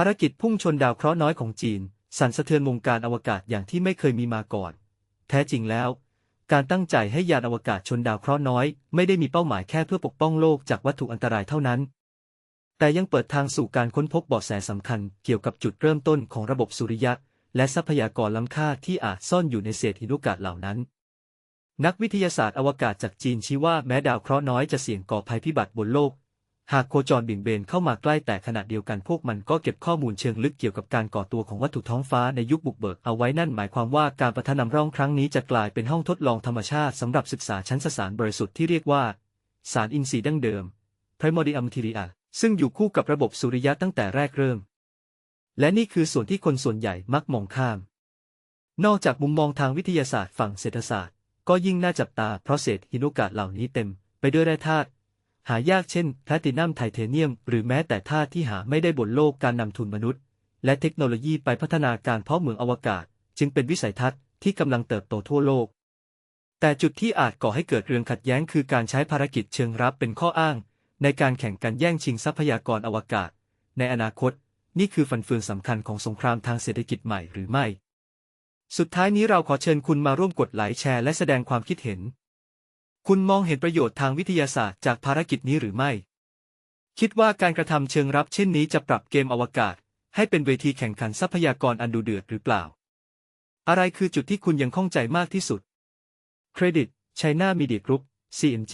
ภารกิจพุ่งชนดาวเคราะห์น้อยของจีน สั่นสะเทือนวงการอวกาศอย่างที่ไม่เคยมีมาก่อน แท้จริงแล้ว การตั้งใจให้ยานอวกาศชนดาวเคราะห์น้อย ไม่ได้มีเป้าหมายแค่เพื่อปกป้องโลกจากวัตถุอันตรายเท่านั้น แต่ยังเปิดทางสู่การค้นพบเบาะแสสำคัญเกี่ยวกับจุดเริ่มต้นของระบบสุริยะ และทรัพยากรล้ำค่าที่อาจซ่อนอยู่ในเศษหินอวกาศเหล่านั้น นักวิทยาศาสตร์อวกาศจากจีนชี้ว่าแม้ดาวเคราะห์น้อยจะเสี่ยงก่อภัยพิบัติบนโลก หากโคจรบิ่งเบนเข้ามาใกล้แต่ขณะเดียวกันพวกมันก็เก็บข้อมูลเชิงลึกเกี่ยวกับการก่อตัวของวัตถุท้องฟ้าในยุคบุกเบิกเอาไว้นั่นหมายความว่าการประทะนำร่องครั้งนี้จะกลายเป็นห้องทดลองธรรมชาติสำหรับศึกษาชั้นสสารบริสุทธิ์ที่เรียกว่า สารอินทรีย์ดั้งเดิม primordial material ซึ่งอยู่คู่กับระบบสุริยะตั้งแต่แรกเริ่ม และนี่คือส่วนที่คนส่วนใหญ่มักมองข้าม นอกจากมุมมองทางวิทยาศาสตร์ฝั่งเศรษฐศาสตร์ ก็ยิ่งน่าจับตาเพราะเศษหินโอกาสเหล่านี้เต็ม ไปด้วยแร่ธาตุ หายากเช่นแพลตินัมไทเทเนียม หรือแม้แต่ธาตุที่หาไม่ได้บนโลกการนำทุนมนุษย์ และเทคโนโลยีไปพัฒนาการเพาะเหมืองอวกาศ จึงเป็นวิสัยทัศน์ที่กำลังเติบโตทั่วโลก แต่จุดที่อาจก่อให้เกิดเรื่องขัดแย้งคือการใช้ภารกิจเชิงรับเป็นข้ออ้าง ในการแข่งกันแย่งชิงทรัพยากรอวกาศ ในอนาคต นี่คือฟันเฟืองสำคัญของสงครามทางเศรษฐกิจใหม่หรือไม่ สุดท้ายนี้เราขอเชิญคุณมาร่วมกดไลค์แชร์และแสดงความคิดเห็น คุณมองเห็นประโยชน์ทางวิทยาศาสตร์จากภารกิจนี้หรือไม่ คิดว่าการกระทำเชิงรับเช่นนี้จะปรับเกมอวกาศ ให้เป็นเวทีแข่งขันทรัพยากรอันดูเดือดหรือเปล่า อะไรคือจุดที่คุณยังข้องใจมากที่สุด เครดิต China Media Group CMG